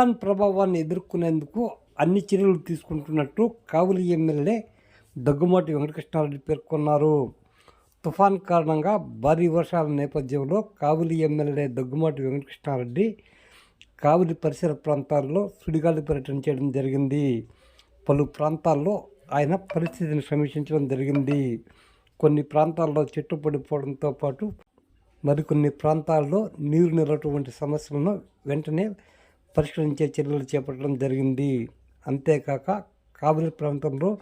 తుఫాన్ ప్రభావాన్ని ఎదుర్కొనేందుకు అన్ని చర్యలు తీసుకుంటున్నట్టు కావులి ఎమ్మెల్యే దగ్గుమాటి వెంకటకృష్ణారెడ్డి పేర్కొన్నారు. తుఫాన్ కారణంగా భారీ వర్షాల నేపథ్యంలో కావులి ఎమ్మెల్యే దగ్గుమాటి వెంకటకృష్ణారెడ్డి కావులి పరిసర ప్రాంతాల్లో సుడిగాలి పర్యటన చేయడం జరిగింది. పలు ప్రాంతాల్లో ఆయన పరిస్థితిని సమీక్షించడం జరిగింది. కొన్ని ప్రాంతాల్లో చెట్టు పడిపోవడంతో పాటు మరికొన్ని ప్రాంతాల్లో నీరు నిలటువంటి సమస్యలను వెంటనే పరిష్కరించే చర్యలు చేపట్టడం జరిగింది. అంతేకాక కావలి ప్రాంతంలో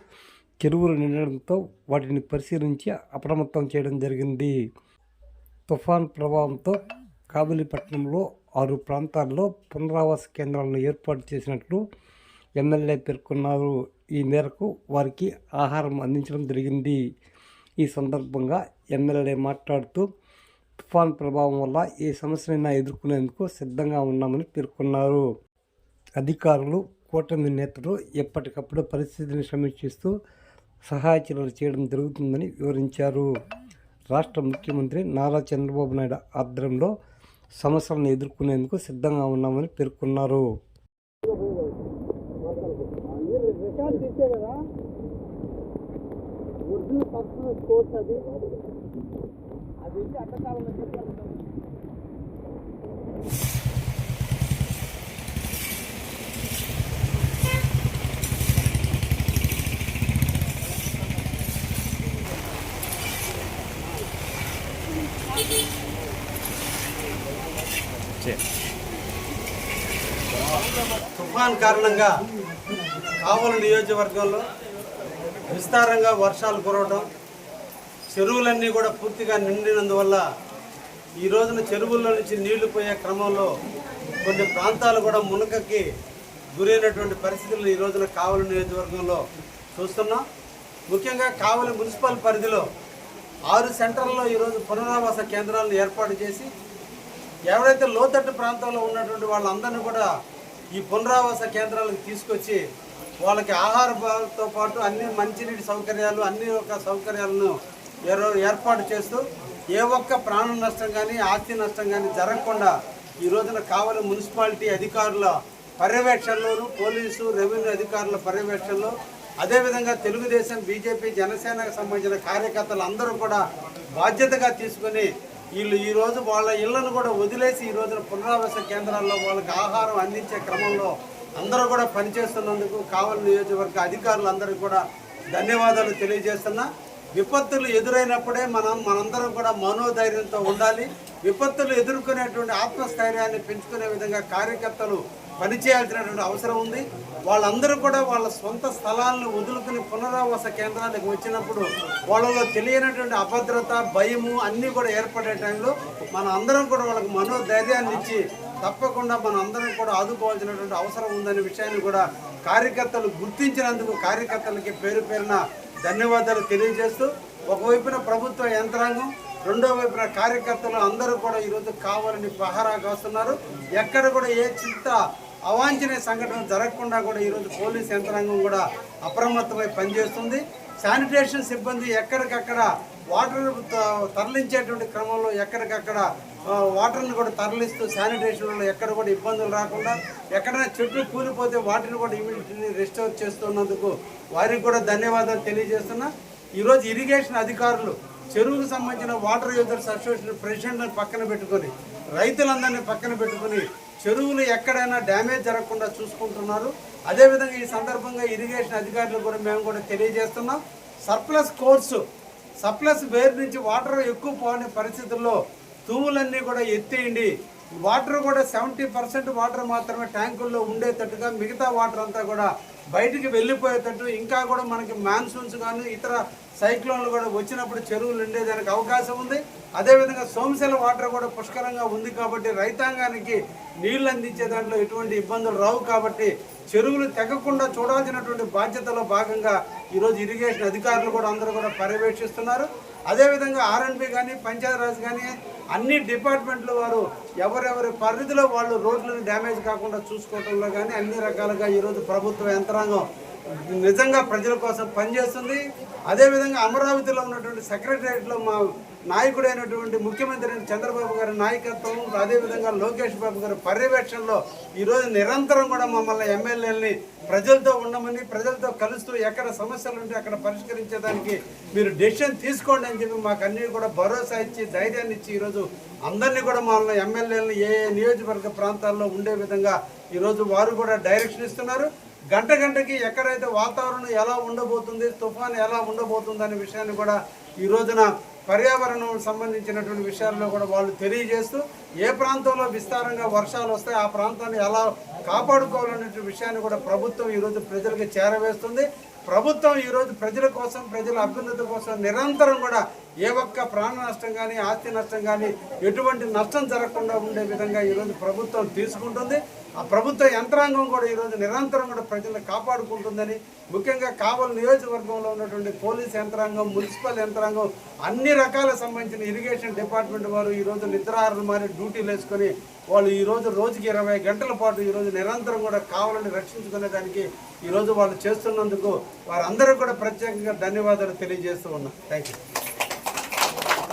చెరువులు నిండడంతో వాటిని పరిశీలించి అప్రమత్తం చేయడం జరిగింది. తుఫాన్ ప్రభావంతో కాబూలి ఆరు ప్రాంతాల్లో పునరావాస కేంద్రాలను ఏర్పాటు చేసినట్లు ఎమ్మెల్యే పేర్కొన్నారు. ఈ మేరకు వారికి ఆహారం అందించడం జరిగింది. ఈ సందర్భంగా ఎమ్మెల్యే మాట్లాడుతూ తుఫాన్ ప్రభావం వల్ల ఏ సమస్యనైనా ఎదుర్కొనేందుకు సిద్ధంగా ఉన్నామని పేర్కొన్నారు. అధికారులు కూటమి నేతలు ఎప్పటికప్పుడు పరిస్థితిని సమీక్షిస్తూ సహాయ చర్యలు చేయడం జరుగుతుందని వివరించారు. రాష్ట్ర ముఖ్యమంత్రి నారా చంద్రబాబు నాయుడు ఆధ్వర్యంలో సమస్యలను ఎదుర్కొనేందుకు సిద్ధంగా ఉన్నామని పేర్కొన్నారు. కదా అది తుఫాన్ కారణంగా కావలి నియోజకవర్గంలో విస్తారంగా వర్షాలు కురవడం చెరువులన్నీ కూడా పూర్తిగా నిండినందువల్ల ఈ రోజున చెరువుల్లో నుంచి నీళ్ళు పోయే క్రమంలో కొన్ని ప్రాంతాలు కూడా మునకకి గురైనటువంటి పరిస్థితులు ఈ రోజున కావలి నియోజకవర్గంలో చూస్తున్నాం. ముఖ్యంగా కావలి మున్సిపల్ పరిధిలో ఆరు సెంటర్లలో ఈరోజు పునరావాస కేంద్రాలను ఏర్పాటు చేసి ఎవరైతే లోతట్టు ప్రాంతంలో ఉన్నటువంటి వాళ్ళందరినీ కూడా ఈ పునరావాస కేంద్రాలకు తీసుకొచ్చి వాళ్ళకి ఆహారంతో పాటు అన్ని మంచినీటి సౌకర్యాలు అన్ని ఒక సౌకర్యాలను ఏర్పాటు చేస్తూ ఏ ఒక్క ప్రాణ నష్టం కానీ ఆస్తి నష్టం కానీ జరగకుండా ఈ రోజున కావలి మున్సిపాలిటీ అధికారుల పర్యవేక్షణలోను పోలీసు రెవెన్యూ అధికారుల పర్యవేక్షణలో అదేవిధంగా తెలుగుదేశం బీజేపీ జనసేనకు సంబంధించిన కార్యకర్తలు అందరూ కూడా బాధ్యతగా తీసుకొని వీళ్ళు ఈరోజు వాళ్ళ ఇళ్ళను కూడా వదిలేసి ఈ రోజున పునరావాస కేంద్రాల్లో వాళ్ళకి ఆహారం అందించే క్రమంలో అందరూ కూడా పనిచేస్తున్నందుకు కావలి నియోజకవర్గ అధికారులందరికీ కూడా ధన్యవాదాలు తెలియజేస్తున్నా. విపత్తులు ఎదురైనప్పుడే మనం మనందరం కూడా మనోధైర్యంతో ఉండాలి. విపత్తులు ఎదుర్కొనేటువంటి ఆత్మస్థైర్యాన్ని పెంచుకునే విధంగా కార్యకర్తలు పనిచేయాల్సినటువంటి అవసరం ఉంది. వాళ్ళందరూ కూడా వాళ్ళ సొంత స్థలాలను వదులుకుని పునరావాస కేంద్రాలకు వచ్చినప్పుడు వాళ్ళలో తెలియనటువంటి అభద్రత భయము అన్నీ కూడా ఏర్పడే టైంలో మన అందరం కూడా వాళ్ళకి మనోధైర్యాన్ని ఇచ్చి తప్పకుండా మన అందరం కూడా ఆదుకోవాల్సినటువంటి అవసరం ఉందనే విషయాన్ని కూడా కార్యకర్తలు గుర్తించినందుకు కార్యకర్తలకి పేరు పేరున ధన్యవాదాలు తెలియజేస్తూ ఒకవైపున ప్రభుత్వ యంత్రాంగం రెండో వైపున కార్యకర్తలు అందరూ కూడా ఈరోజు కావాలని పహారా కాస్తున్నారు. ఎక్కడ కూడా ఏ చింత అవాంఛనీయ సంఘటన జరగకుండా కూడా ఈరోజు పోలీస్ యంత్రాంగం కూడా అప్రమత్తమై పనిచేస్తుంది. శానిటేషన్ సిబ్బంది ఎక్కడికక్కడ వాటర్ తరలించేటువంటి క్రమంలో ఎక్కడికక్కడ వాటర్ని కూడా తరలిస్తూ శానిటేషన్లో ఎక్కడ కూడా ఇబ్బందులు రాకుండా ఎక్కడైనా చెట్లు కూలిపోతే వాటిని కూడా ఇమీడియట్లీ రిస్టోర్ చేస్తున్నందుకు వారికి కూడా ధన్యవాదాలు తెలియజేస్తున్నా. ఈరోజు ఇరిగేషన్ అధికారులు చెరువుకు సంబంధించిన వాటర్ యూజర్స్ అసోసియేషన్ ప్రెసిడెంట్ని పక్కన పెట్టుకొని రైతులందరినీ పక్కన పెట్టుకొని చెరువులు ఎక్కడైనా డ్యామేజ్ జరగకుండా చూసుకుంటున్నారు. అదేవిధంగా ఈ సందర్భంగా ఇరిగేషన్ అధికారులు కూడా మేము కూడా తెలియజేస్తున్నాం. సర్ప్లస్ కోర్సు సప్లస్ వేర్ నుంచి వాటర్ ఎక్కువ పోని పరిస్థితుల్లో తూములన్నీ కూడా ఎత్తేయండి. వాటర్ కూడా సెవెంటీ పర్సెంట్ వాటర్ మాత్రమే ట్యాంకుల్లో ఉండేటట్టుగా మిగతా వాటర్ అంతా కూడా బయటికి వెళ్ళిపోయేటట్టు. ఇంకా కూడా మనకి మాన్సూన్స్ కానీ ఇతర సైక్లోన్లు కూడా వచ్చినప్పుడు చెరువులు ఉండేదానికి అవకాశం ఉంది. అదేవిధంగా సోమశల వాటర్ కూడా పుష్కలంగా ఉంది కాబట్టి రైతాంగానికి నీళ్ళు అందించే దాంట్లో ఎటువంటి ఇబ్బందులు రావు కాబట్టి చెరువులు తెగకుండా చూడాల్సినటువంటి బాధ్యతలో భాగంగా ఈరోజు ఇరిగేషన్ అధికారులు కూడా అందరూ కూడా పర్యవేక్షిస్తున్నారు. అదేవిధంగా ఆర్ఎన్బి కానీ పంచాయతీరాజ్ కానీ అన్ని డిపార్ట్మెంట్లు వారు ఎవరెవరి పరిధిలో వాళ్ళు రోడ్లను డ్యామేజ్ కాకుండా చూసుకోవడంలో కానీ అన్ని రకాలుగా ఈరోజు ప్రభుత్వ యంత్రాంగం నిజంగా ప్రజల కోసం పనిచేస్తుంది. అదేవిధంగా అమరావతిలో ఉన్నటువంటి సెక్రటరియట్లో మా నాయకుడైనటువంటి ముఖ్యమంత్రి అయిన చంద్రబాబు గారి నాయకత్వం అదేవిధంగా లోకేష్ బాబు గారి పర్యవేక్షణలో ఈరోజు నిరంతరం కూడా మమ్మల్ని ఎమ్మెల్యేలని ప్రజలతో ఉండమని ప్రజలతో కలుస్తూ ఎక్కడ సమస్యలు ఉంటే అక్కడ పరిష్కరించేదానికి మీరు డెసిషన్ తీసుకోండి అని చెప్పి మాకు అన్ని కూడా భరోసా ఇచ్చి ధైర్యాన్ని ఇచ్చి ఈరోజు అందరినీ కూడా మమ్మల్ని ఎమ్మెల్యేలను ఏ ఏ నియోజకవర్గ ప్రాంతాల్లో ఉండే విధంగా ఈరోజు వారు కూడా డైరెక్షన్ ఇస్తున్నారు. గంట గంటకి ఎక్కడైతే వాతావరణం ఎలా ఉండబోతుంది తుఫాన్ ఎలా ఉండబోతుంది అనే విషయాన్ని కూడా ఈ రోజున పర్యావరణం సంబంధించినటువంటి విషయాల్లో కూడా వాళ్ళు తెలియజేస్తూ ఏ ప్రాంతంలో విస్తారంగా వర్షాలు వస్తాయి ఆ ప్రాంతాన్ని ఎలా కాపాడుకోవాలనే విషయాన్ని కూడా ప్రభుత్వం ఈరోజు ప్రజలకు చేరవేస్తుంది. ప్రభుత్వం ఈరోజు ప్రజల కోసం ప్రజల అభ్యున్నతి కోసం నిరంతరం కూడా ఏ ఒక్క ప్రాణ నష్టం కానీ ఆస్తి నష్టం కానీ ఎటువంటి నష్టం జరగకుండా ఉండే విధంగా ఈరోజు ప్రభుత్వం తీసుకుంటుంది. ఆ ప్రభుత్వ యంత్రాంగం కూడా ఈరోజు నిరంతరం కూడా ప్రజలను కాపాడుకుంటుందని ముఖ్యంగా కావలి నియోజకవర్గంలో ఉన్నటువంటి పోలీస్ యంత్రాంగం మున్సిపల్ యంత్రాంగం అన్ని రకాల సంబంధించిన ఇరిగేషన్ డిపార్ట్మెంట్ వారు ఈరోజు నిద్రాహారాలు మారి డ్యూటీలు వేసుకొని వాళ్ళు ఈరోజు రోజుకి ఇరవై గంటల పాటు ఈరోజు నిరంతరం కూడా కావాలని రక్షించుకునే దానికి ఈరోజు వాళ్ళు చేస్తున్నందుకు వారందరూ కూడా ప్రత్యేకంగా ధన్యవాదాలు తెలియజేస్తూ ఉన్నాం. Thank you